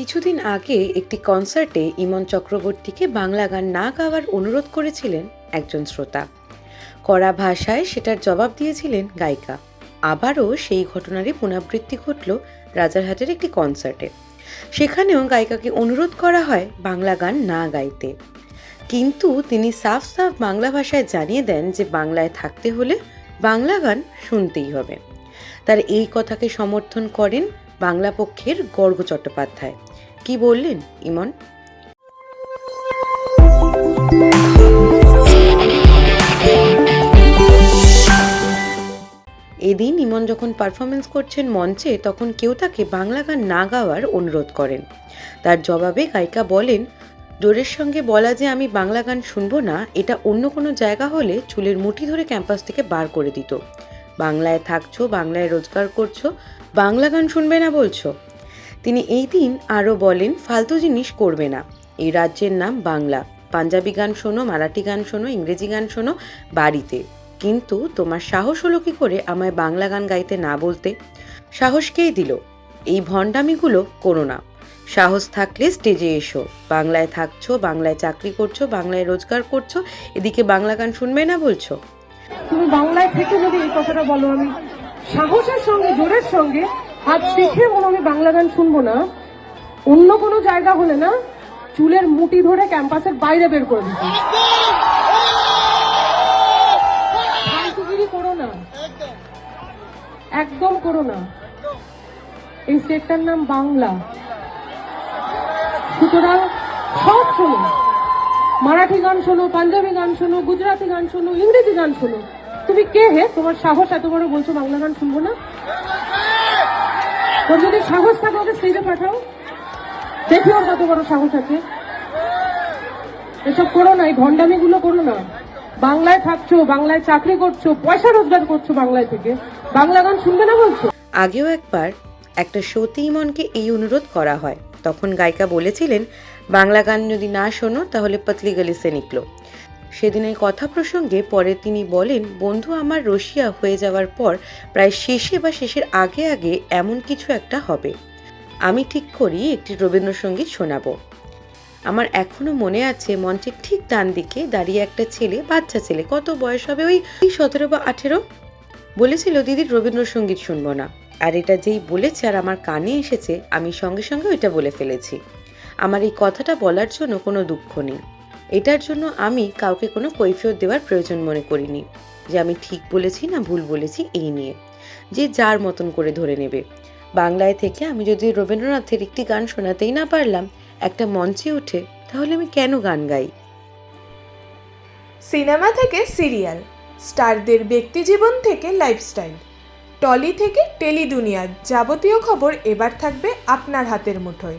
কিছুদিন আগে একটি কনসার্টে ইমন চক্রবর্তীকে বাংলা গান না গাওয়ার অনুরোধ করেছিলেন একজন শ্রোতা। কড়া ভাষায় সেটার জবাব দিয়েছিলেন গায়িকা। আবারও সেই ঘটনারই পুনরাবৃত্তি ঘটল রাজারহাটের একটি কনসার্টে। সেখানেও গায়িকাকে অনুরোধ করা হয় বাংলা গান না গাইতে। কিন্তু তিনি সাফ সাফ বাংলা ভাষায় জানিয়ে দেন যে বাংলায় থাকতে হলে বাংলা গান শুনতেই হবে। তার এই কথাকে সমর্থন করেন বাংলা পক্ষের গর্গ চট্টোপাধ্যায়। কি বললেন ইমন? এদিন ইমন যখন পারফরমেন্স করছেন মঞ্চে, তখন কেউ তাকে বাংলা গান না গাওয়ার অনুরোধ করেন। তার জবাবে গায়িকা বলেন, জোরের সঙ্গে বলা যে আমি বাংলা গান শুনব না, এটা অন্য কোনো জায়গা হলে চুলের মুঠি ধরে ক্যাম্পাস থেকে বার করে দিত। বাংলায় থাকছো, বাংলায় রোজগার করছ, বাংলা গান শুনবে না বলছো? তিনি এই দিন আরও বলেন, ফালতু জিনিস করবে না। এই রাজ্যের নাম বাংলা। পাঞ্জাবি গান শোনো, মারাঠি গান শোনো, ইংরেজি গান শোনো, বাড়িতে। কিন্তু তোমার সাহস হলো কি করে আমায় বাংলা গান গাইতে না বলতে? সাহসকেই দিল? এই ভণ্ডামিগুলো করো না। সাহস থাকলে স্টেজে এসো। বাংলায় থাকছো, বাংলায় চাকরি করছ, বাংলায় রোজগার করছ, এদিকে বাংলা গান শুনবে না বলছো? বাংলায় থেকে যদি এই কথাটা বলো আমি, সাহসের সঙ্গে, জোরের সঙ্গে হাত শিখে মনে আমি বাংলা গান শুনব না। অন্য কোনো জায়গা হলে না, চুলের মুটি ধরে ক্যাম্পাসের বাইরে বের করে দিত না। একদম করো না। এই স্টেটটার নাম বাংলা। সুতরাং সব শোনো। মারাঠি গান শোনো, পাঞ্জাবি গান শোনো, গুজরাটি গান শোনো, ইংরেজি গান শোনো। তুমি কে হে? তোমার সাহস এত বড় বলছো বাংলা গান শুনব না? তোর যদি সাহস থাকে ওকে স্টেজে পাঠাও। দেখি ওর কত বড় সাহস আছে। এসব করো না, এই ভণ্ডামি গুলো করো না। বাংলায় থাকছো, বাংলায় চাকরি করছ, পয়সা রোজগার করছ বাংলায় থেকে। বাংলা গান শুনবে না বলছো? আগেও একবার একটা সতী ইমনকে এই অনুরোধ করা হয়। তখন গায়িকা বলেছিলেন, বাংলা গান যদি না শোনো, তাহলে পতলি গলি সে নিকলো। সেদিনের কথা প্রসঙ্গে পরে তিনি বলেন, বন্ধু, আমার রশিয়া হয়ে যাওয়ার পর প্রায় শেষে বা শেষের আগে আগে এমন কিছু একটা হবে। আমি ঠিক করি, একটি রবীন্দ্রসঙ্গীত শোনাবো। আমার এখনও মনে আছে, মঞ্চের ঠিক ডান দিকে দাঁড়িয়ে একটা ছেলে, বাচ্চা ছেলে, কত বয়স হবে ওই সতেরো বা আঠেরো? বলেছিল দিদির রবীন্দ্রসঙ্গীত শুনব না। আর এটা যেই বলেছে আর আমার কানে এসেছে, আমি সঙ্গে সঙ্গে ওইটা বলে ফেলেছি। আমার এই কথাটা বলার জন্য কোনো দুঃখ নেই। এটার জন্য আমি কাউকে কোনো কৈফিয়ত দেওয়ার প্রয়োজন মনে করিনি। যে আমি ঠিক বলেছি না ভুল বলেছি, এই নিয়ে। যে যার মতন করে ধরে নেবে। বাংলায় থেকে আমি যদি রবীন্দ্রনাথের একটি গান শোনাতেই না পারলাম, একটা মঞ্চে উঠে তাহলে আমি কেন গান গাই? সিনেমা থেকে সিরিয়াল, স্টারদের ব্যক্তিজীবন থেকে লাইফস্টাইল, টলি থেকে টেলি দুনিয়ার যাবতীয় খবর এবার থাকবে আপনার হাতের মুঠোয়।